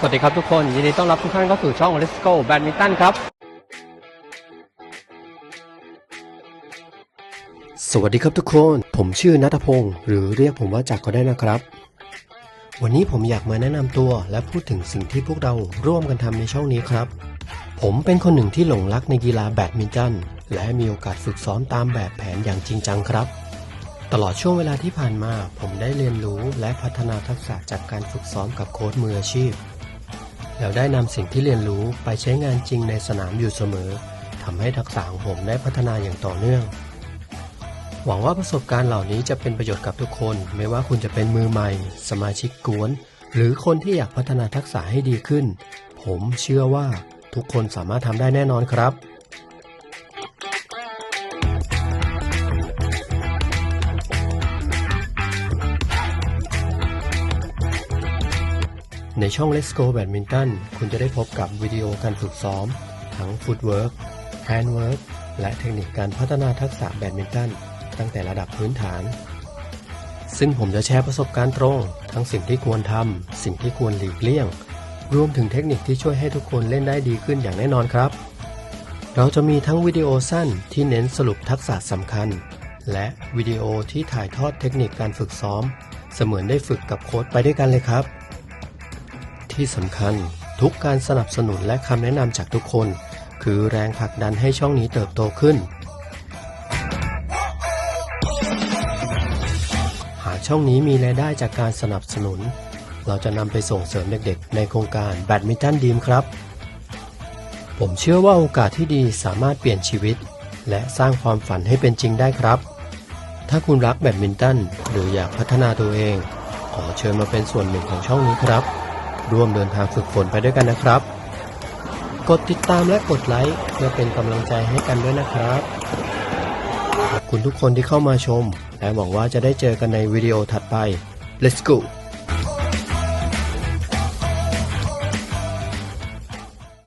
สวัสดีครับทุกคน ยินดีต้อนรับทุกท่านเข้าสู่ช่อง Let's Go Badminton ครับ สวัสดีครับทุกคน ผมชื่อนัทพงศ์หรือเรียกผมว่าจักรก็ได้นะครับ วันนี้ผมอยากมาแนะนำตัวและพูดถึงสิ่งที่พวกเราร่วมกันทำในช่องนี้ครับ ผมเป็นคนหนึ่งที่หลงรักในกีฬาแบดมินตันและมีโอกาสฝึกซ้อมตามแบบแผนอย่างจริงจังครับตลอดช่วงเวลาที่ผ่านมา ผมได้เรียนรู้และพัฒนาทักษะจากการฝึกซ้อมกับโค้ชมืออาชีพ แล้วได้นำสิ่งที่เรียนรู้ไปใช้งานจริงในสนามอยู่เสมอทำให้ทักษะของผมได้พัฒนาอย่างต่อเนื่อง หวังว่าประสบการณ์เหล่านี้จะเป็นประโยชน์กับทุกคน ไม่ว่าคุณจะเป็นมือใหม่ สมาชิกกวน หรือคนที่อยากพัฒนาทักษะให้ดีขึ้น ผมเชื่อว่าทุกคนสามารถทำได้แน่นอนครับ ในช่อง Let's Go Badminton คุณจะได้พบกับวิดีโอการฝึกซ้อม ทั้ง Footwork Handwork และเทคนิคการพัฒนาทักษะแบดมินตันตั้งแต่ระดับพื้นฐาน ซึ่งผมจะแชร์ประสบการณ์ตรง ทั้งสิ่งที่ควรทำ สิ่งที่ควรหลีกเลี่ยง รวมถึงเทคนิคที่ช่วยให้ทุกคนเล่นได้ดีขึ้นอย่างแน่นอนครับ เราจะมีทั้งวิดีโอสั้นที่เน้นสรุปทักษะสำคัญ และวิดีโอที่ถ่ายทอดเทคนิคการฝึกซ้อม เสมือนได้ฝึกกับโค้ชไปด้วยกันเลยครับ ที่สำคัญ ทุกการสนับสนุนและคำแนะนำจากทุกคน คือแรงผลักดันให้ช่องนี้เติบโตขึ้น หากช่องนี้มีรายได้จากการสนับสนุน เราจะนำไปส่งเสริมเด็กๆ ในโครงการแบดมินตันดีมครับ ผมเชื่อว่าโอกาสที่ดีสามารถเปลี่ยนชีวิต และสร้างความฝันให้เป็นจริงได้ครับ ถ้าคุณรักแบดมินตันหรืออยากพัฒนาตัวเองขอเชิญมาเป็นส่วนหนึ่งของช่องนี้ครับ ร่วมเดินทางฝึกฝนไปด้วยกันนะครับ กดติดตามและกดไลค์เพื่อเป็นกำลังใจให้กันด้วยนะครับขอบคุณทุกคนที่เข้ามาชม และหวังว่าจะได้เจอกันในวิดีโอถัดไป let's go